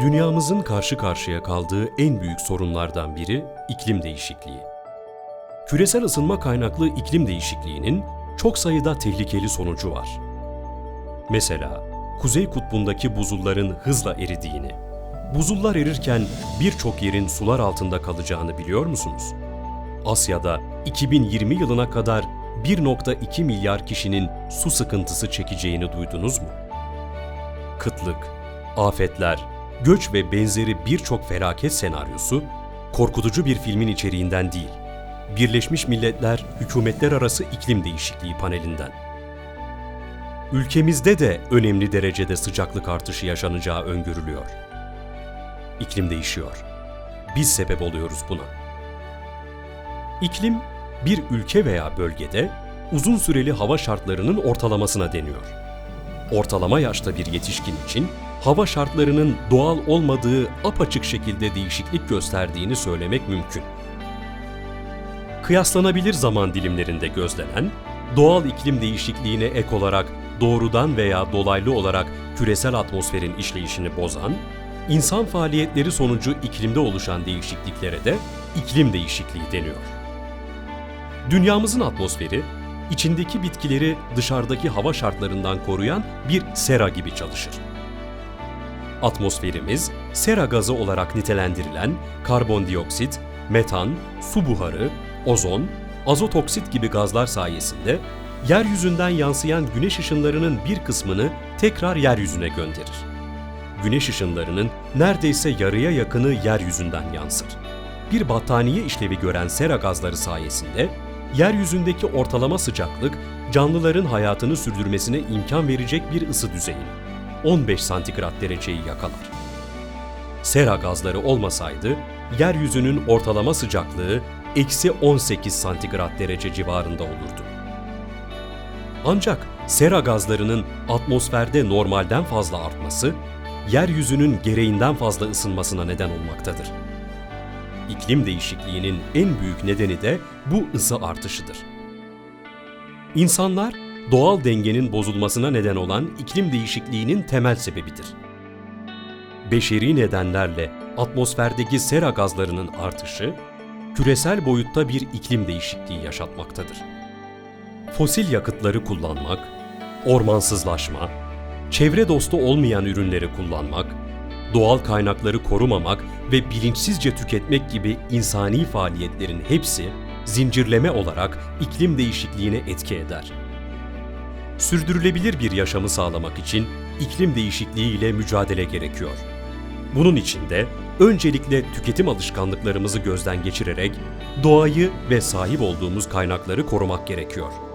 Dünyamızın karşı karşıya kaldığı en büyük sorunlardan biri iklim değişikliği. Küresel ısınma kaynaklı iklim değişikliğinin çok sayıda tehlikeli sonucu var. Mesela Kuzey Kutbu'ndaki buzulların hızla eridiğini, buzullar erirken birçok yerin sular altında kalacağını biliyor musunuz? Asya'da 2020 yılına kadar 1.2 milyar kişinin su sıkıntısı çekeceğini duydunuz mu? Kıtlık, afetler, göç ve benzeri birçok felaket senaryosu korkutucu bir filmin içeriğinden değil, Birleşmiş Milletler Hükümetler Arası İklim Değişikliği panelinden. Ülkemizde de önemli derecede sıcaklık artışı yaşanacağı öngörülüyor. İklim değişiyor. Biz sebep oluyoruz buna. İklim, bir ülke veya bölgede uzun süreli hava şartlarının ortalamasına deniyor. Ortalama yaşta bir yetişkin için hava şartlarının doğal olmadığı apaçık şekilde değişiklik gösterdiğini söylemek mümkün. Kıyaslanabilir zaman dilimlerinde gözlenen, doğal iklim değişikliğine ek olarak doğrudan veya dolaylı olarak küresel atmosferin işleyişini bozan, insan faaliyetleri sonucu iklimde oluşan değişikliklere de iklim değişikliği deniyor. Dünyamızın atmosferi, içindeki bitkileri dışarıdaki hava şartlarından koruyan bir sera gibi çalışır. Atmosferimiz, sera gazı olarak nitelendirilen karbondioksit, metan, su buharı, ozon, azot oksit gibi gazlar sayesinde yeryüzünden yansıyan güneş ışınlarının bir kısmını tekrar yeryüzüne gönderir. Güneş ışınlarının neredeyse yarıya yakını yeryüzünden yansır. Bir battaniye işlevi gören sera gazları sayesinde yeryüzündeki ortalama sıcaklık canlıların hayatını sürdürmesine imkan verecek bir ısı düzeyini 15 santigrat dereceyi yakalar. Sera gazları olmasaydı yeryüzünün ortalama sıcaklığı eksi 18 santigrat derece civarında olurdu. Ancak sera gazlarının atmosferde normalden fazla artması, yeryüzünün gereğinden fazla ısınmasına neden olmaktadır. İklim değişikliğinin en büyük nedeni de bu ısı artışıdır. İnsanlar, doğal dengenin bozulmasına neden olan iklim değişikliğinin temel sebebidir. Beşeri nedenlerle atmosferdeki sera gazlarının artışı, küresel boyutta bir iklim değişikliği yaşatmaktadır. Fosil yakıtları kullanmak, ormansızlaşma, çevre dostu olmayan ürünleri kullanmak, doğal kaynakları korumamak ve bilinçsizce tüketmek gibi insani faaliyetlerin hepsi zincirleme olarak iklim değişikliğine etki eder. Sürdürülebilir bir yaşamı sağlamak için iklim değişikliği ile mücadele gerekiyor. Bunun için de öncelikle tüketim alışkanlıklarımızı gözden geçirerek doğayı ve sahip olduğumuz kaynakları korumak gerekiyor.